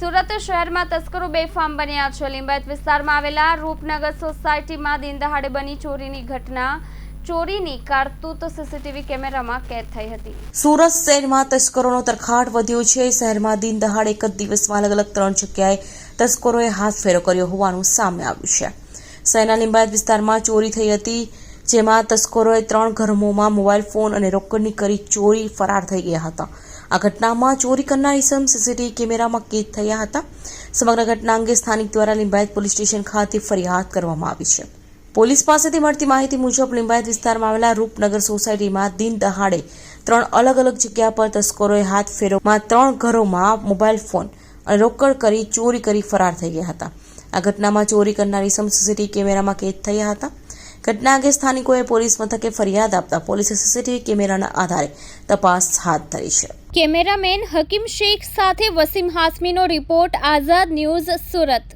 સુરત શહેરમાં તસ્કરો બેફામ બન્યા છે. લિંબાયત વિસ્તારમાં આવેલા રૂપનગર સોસાયટીમાં દિન દહાડે બની ચોરીની ઘટના. ચોરીની કારતૂત સીસીટીવી કેમેરામાં કેદ થઈ હતી. સુરત શહેરમાં તસ્કરોનો તરખાટ વધ્યો છે. શહેરમાં દિન દહાડે એક જ દિવસમાં અલગ અલગ ત્રણ જગ્યાએ તસ્કરોએ હાથ ફેરો કર્યો હોવાનું સામે આવ્યું છે. શહેરના લિંબાયત વિસ્તારમાં ચોરી થઈ હતી. જેમાં તસ્કરોએ ત્રણ ઘરમોમાં મોબાઈલ ફોન અને રોકડની કરી ચોરી ફરાર થઈ ગયા હતા. આ ઘટનામાં ચોરી કરનાર ઇસમ સીસીટીવી કેમેરામાં કેદ થયા હતા. સમગ્ર ઘટના અંગે સ્થાનિક દ્વારા લિંબાયત પોલીસ સ્ટેશન ખાતે ફરિયાદ કરવામાં આવી છે. પોલીસ પાસેથી મળતી માહિતી મુજબ લિંબાયત વિસ્તારમાં આવેલા રૂપનગર સોસાયટીમાં દિન દહાડે ત્રણ અલગ અલગ જગ્યા પર તસ્કરોએ હાથ ફેરોમાં ત્રણ ઘરોમાં મોબાઈલ ફોન અને રોકડ કરી ચોરી કરી ફરાર થઈ ગયા હતા. આ ઘટનામાં ચોરી કરનાર ઇસમ સીસીટીવી કેમેરામાં કેદ થયા હતા. ઘટના અંગે સ્થાનિકોએ પોલીસ મથકે ફરિયાદ આપતા પોલીસે સીસીટીવી કેમેરાના આધારે તપાસ હાથ ધરી છે. કેમેરામેન હકીમ શેખ સાથે વસીમ હાસમીનો રિપોર્ટ, આઝાદ ન્યૂઝ, સુરત.